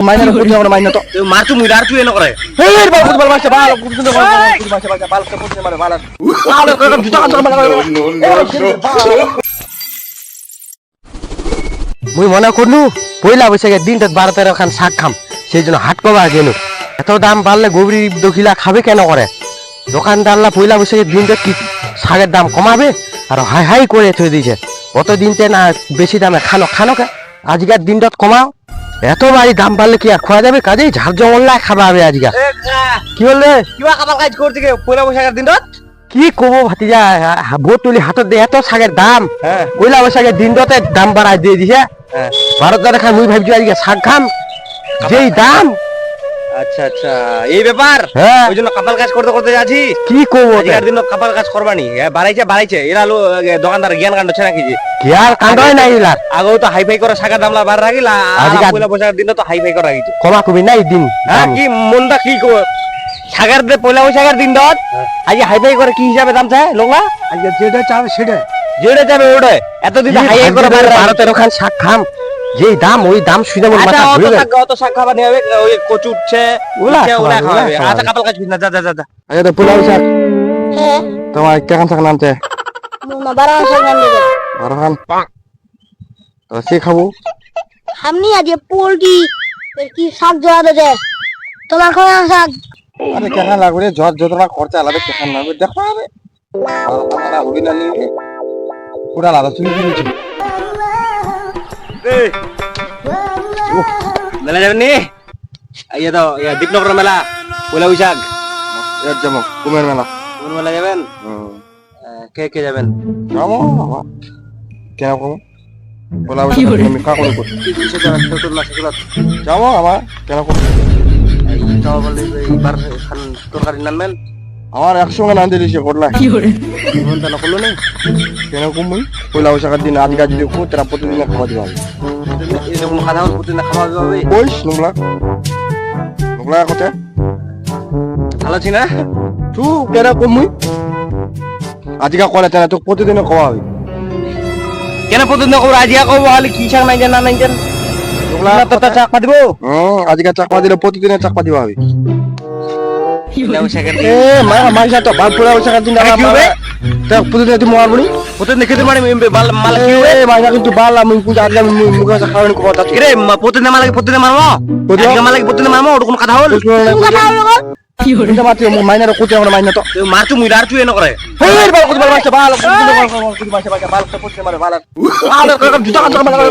আমরা মাইনা তো মুই আর তুই করে এই বাল মারছে বাল মারছে বাল বাল বাল বাল মনে করলু পয়লা বৈশাখের দিনটা বারো তেরো খান শাক খাম সেই জন্য হাট কবা গেল এত দাম বাড়লে গভীর দখিলা খাবে কেন করে দোকানদারলা পয়লা বৈশাখের দিনটা কি শাকের দাম কমাবে আর হাই হাই করে থই দিয়েছে অত দিনতে না বেশি দামে খানো খানো আজকের দিনটা কমাও এত বাড়ি দাম বাড়লে কি আর খোয়া যাবে? কাজেই ঝাড় জঙ্গল না খাবা হবে আজকে। কি বললে? কিবা খাবার কাজ করতে গে পয়লা বৈশাখের দিনত কি কব ভাতিজা ভোট তুলি হাতত দিয়ে এত শাকের দাম। হ্যাঁ। পয়লা বৈশাখের দিনটাতে দাম বাড়াই দিয়ে দিছে। হ্যাঁ। ভারত দাদা খান মুই ভাবছি আজকে শাক খাম। যেই দাম আচ্ছা আচ্ছা। এই ব্যাপার? হ্যাঁ। ওই জন্য কাপাল কাজ করতে করতে যাচ্ছি। কি করব আজকের দিন কাপাল কাজ করবানি। বাড়াইছে বাড়াইছে। এরা দোকানদার জ্ঞান কাণ্ড ছে নাকি যে কি আর নাই ইলার আগেও তো হাইফাই করে শাখার দামলা বার রাখিল আর- পয়লা বৈশাখের দিন তো হাইফাই করে রাখিছে কমা কবি নাই দিন। হ্যাঁ। কি মনটা কি সাগার দে পয়লা বৈশাখের দিন দত আজকে হাইফাই করে কি হিসাবে দাম চায় লোকলা? আজকে যেটা চাবে সেটা যেটা যাবে ওটা এতদিন হাই হাই করে বার বারো তেরো খান শাক খাম। যেই দাম ওই দাম শুনে আমার আচ্ছা মাথা ঘুরে গেল। শাক অত শাক খাবার নিয়ে হবে ওই কচু উঠছে ওলা ওলা খাওয়াবে। আচ্ছা কাপাল কাজ না যা যা যা আচ্ছা তো পোলাও শাক। হ্যাঁ। তোমার কেমন শাক নামছে? হাজার নাম দেবে। তো সে খাব। আপনি আজকে পোলট্রি কি শাক জোড়া দেবে তোমার কোন শাক? আরে কেমন লাগবে জ্বর যন্ত্রণা খরচা আলাদা কেমন লাগবে দেখো হবে বারো খান হবি না নিয়ে পুরা আলাদা কিনেছি মেলা যাবেন নি ইয়ে তো দীপনগর মেলা পয়লা বৈশাখ যেমন কুমের মেলা কোন মেলা যাবেন কে কে যাবেন যাব। কেন কমো পোলাও শাক আমি কা করে করি কিসে যাবেন চতুর মাসে গুলো যাব আমার কেন কমো যাওয়া বলে এইবার খান তরকারি নানবেন আমার একসঙ্গে না দিলি সে করলা মনটা নকলো নেই? কেন কমই পয়লা বৈশাখের দিন আজকে যদি কো তারা প্রতিদিন খাওয়া এরকম প্রতিদিন খাওয়া যাবে কইস নুমলা নুমলা কথা ভালো আছি না? তু কেন কমই আজকে করে তেনা তো প্রতিদিন খাওয়া হবে। কেন প্রতিদিন খবর আজিয়া কব হলে কি শাক নাই জান না নাই জান? নুমলা তো তা চাক দিব? আজকে চাকমা দিলে প্রতিদিনে চাকমা দিবা হবে পয়লা বৈশাখের এ মা মাইসা তো বাল পয়লা বৈশাখের দিন আরে কি হবে? তা খেতে পারি মাল কি এ মাইসা কিন্তু বাল আমি কিন্তু আমি মুখে খাওয়ানি কথা কিরে প্রতিদিন মাল প্রতিদিন মারবো প্রতিদিন? আজকে মাল প্রতিদিন মারবো ওটা কোনো কথা হল কথা হলো গো? কিন্তু মাত্র মাইনার কোতে আমরা মাইনা তো তুই মারছু আর তুই এনে করে এই বাল কত বাল মারছে বাল কত মারছে বাল বাল কত মারে বাল বাল জুতা কান মারে বাল